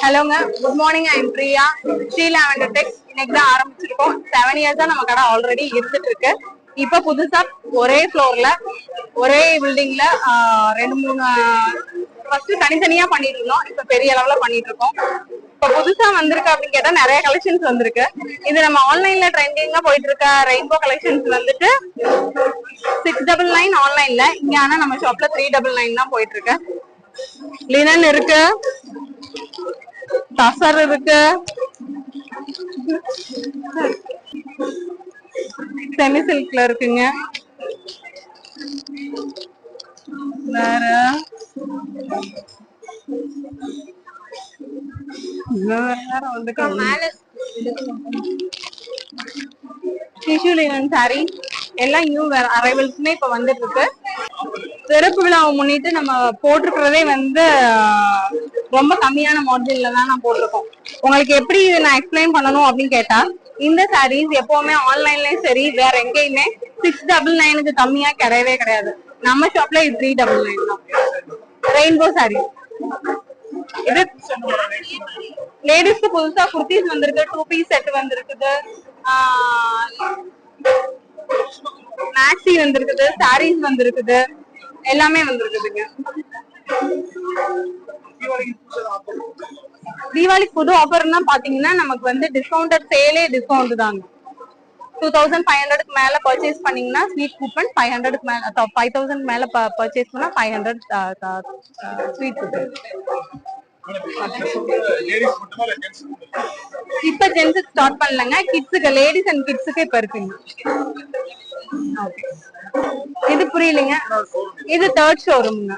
ஹலோங்க good morning I am Priya Sri lavender tex இன்னைக்கு தான் ஆரம்பிச்சிருக்கோம். செவன் இயர்ஸா நம்ம கடை ஆல்ரெடி இருந்துட்டு இருக்கு. இப்ப புதுசா ஒரே ஃப்ளோர்ல ஒரே பில்டிங்ல ரெண்டு மூணு ஃபர்ஸ்ட் தனித்தனியா பண்ணிட்டு இருந்தோம். இப்ப பெரிய அளவுல பண்ணிட்டு இருக்கோம். இப்ப புதுசா வந்திருக்கு அப்படின்னு கேட்டா நிறைய கலெக்ஷன்ஸ் வந்திருக்கு. இது நம்ம ஆன்லைன்ல ட்ரெண்டிங்கா போயிட்டு இருக்க ரெயின்போ கலெக்ஷன்ஸ் வந்துட்டு சிக்ஸ் டபுள் நைன் ஆன்லைன்ல இங்க ஆனா நம்ம ஷாப்ல த்ரீ டபுள் நைன் தான் போயிட்டு இருக்கு லினன் இருக்கு. டசர் இருக்கு. செமி சில்க்ல இருக்குங்க. வேற? வேற வந்து டிஷ்யூ லினன் சாரி எல்லாம் நியூ அரைவல்ஸ்மே இப்ப வந்துட்டு இருக்கு. சிறப்பு விழாவை முன்னிட்டு நம்ம போட்டிருக்கிறதே வந்து ரொம்ப கம்மியான மாடல்ல தான் நான் போட்டிருக்கோம். உங்களுக்கு எப்படி இதை நான் எக்ஸ்பிளைன் பண்ணணும் அப்படின்னு கேட்டா இந்த சாரீஸ் எப்பவுமே ஆன்லைன்லயும் சரி வேற எங்கேயுமே சிக்ஸ் டபுள் நைனுக்கு கம்மியா கிடையவே கிடையாது. நம்ம ஷாப்ல இது த்ரீ டபுள் நைன் தான். ரெயின்போ சாரி இது லேடிஸ்க்கு புதுசா குர்த்திஸ் வந்திருக்கு டூ பீஸ் செட் வந்திருக்குது. மேக்ஸி வந்திருக்குது சாரீஸ் வந்திருக்குது. எல்லாமே வந்திருக்குதுங்க. தீபாவளிக்கு புது ஆஃபர்னா பாத்தீங்கன்னா நமக்கு வந்து டிஸ்கவுண்டட் சேலே டிஸ்கவுண்ட் தாங்க. டூ தௌசண்ட் ஃபைவ் ஹண்ட்ரடுக்கு மேல பர்ச்சேஸ் பண்ணீங்கன்னா ஸ்வீட் கூப்பன் ஃபைவ் ஹண்ட்ரடுக்கு மேல ஃபைவ் தௌசண்ட் மேல பர்ச்சேஸ் பண்ணா ஃபைவ் ஹண்ட்ரட் ஸ்வீட் கூப்பன் இப்ப ஜென்ஸுக்கு ஸ்டார்ட் பண்ணலங்க. கிட்ஸுக்கு லேடிஸ் அண்ட் கிட்ஸுக்கு இப்ப இருக்குங்க. இது புரியலைங்க. இது தேர்ட் ஷோரூம்ங்க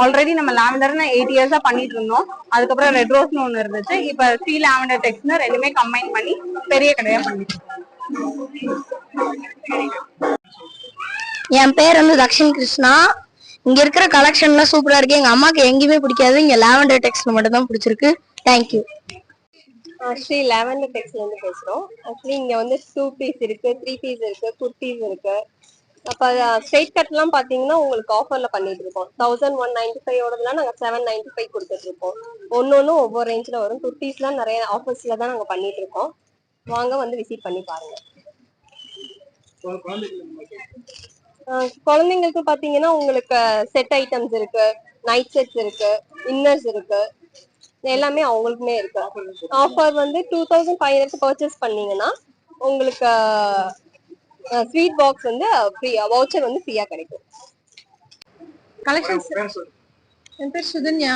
ஆல்ரெடி நம்ம லாவெண்டர்னு எயிட் இயர்ஸா பண்ணிட்டு இருந்தோம் அதுக்கப்புறம் ரெட் ரோஸ்னு ஒன்னு இருந்துச்சு. இப்ப சி லாவெண்டர் டெக்ஸ்னு ரெண்டுமே கம்பைன் பண்ணி பெரிய கடையா பண்ணிட்டு என் பேர் வந்து தக்ஷன் கிருஷ்ணா. இங்க இருக்கிற கலெக்ஷன்லாம் சூப்பரா இருக்கு. எங்க அம்மாக்கு எங்கேயுமே பிடிக்காது. இங்க லாவெண்டர் டெக்ஸ்ட் மட்டும் தான் பிடிச்சிருக்கு. தேங்க்யூ ஸ்ரீ லெவன் டெக்ஸ்ல இருந்து பேசுறோம். ஆக்சுவலி இங்க வந்து டூ பீஸ் இருக்கு த்ரீ பீஸ் இருக்கு குர்த்திஸ் இருக்கு. அப்ப ஸ்ட்ரெயிட் கட்லாம் பாத்தீங்கன்னா உங்களுக்கு ஆஃபர்ல பண்ணிட்டு இருக்கோம். தௌசண்ட் ஒன் நைன்டி ஃபைவ் ஓடதுலாம் நாங்க செவன் நைன்டி ஃபைவ் கொடுத்துட்டு இருக்கோம். ஒன்னொன்னும் ஒவ்வொரு ரேஞ்சில் வரும். குர்த்திஸ்லாம் நிறைய ஆஃபர்ஸ்ல தான் நாங்க பண்ணிட்டு இருக்கோம். வாங்க வந்து விசிட் பண்ணி பாருங்க. குழந்தைங்களுக்கு பாத்தீங்கன்னா உங்களுக்கு செட் ஐட்டம்ஸ் இருக்கு நைட் செட்ஸ் இருக்கு இன்னர்ஸ் இருக்கு. எல்லாமே அவங்களுக்குமே இருக்கு ஆஃபர் வந்து two thousand five hundred purchase பண்ணீங்கன்னா உங்களுக்கு ஸ்வீட் பாக்ஸ் வந்து ஃப்ரீ வவுச்சர் வந்து ஃப்ரீயா கிடைக்கும். கலெக்ஷன்ஸ் என் பேர் சுகன்யா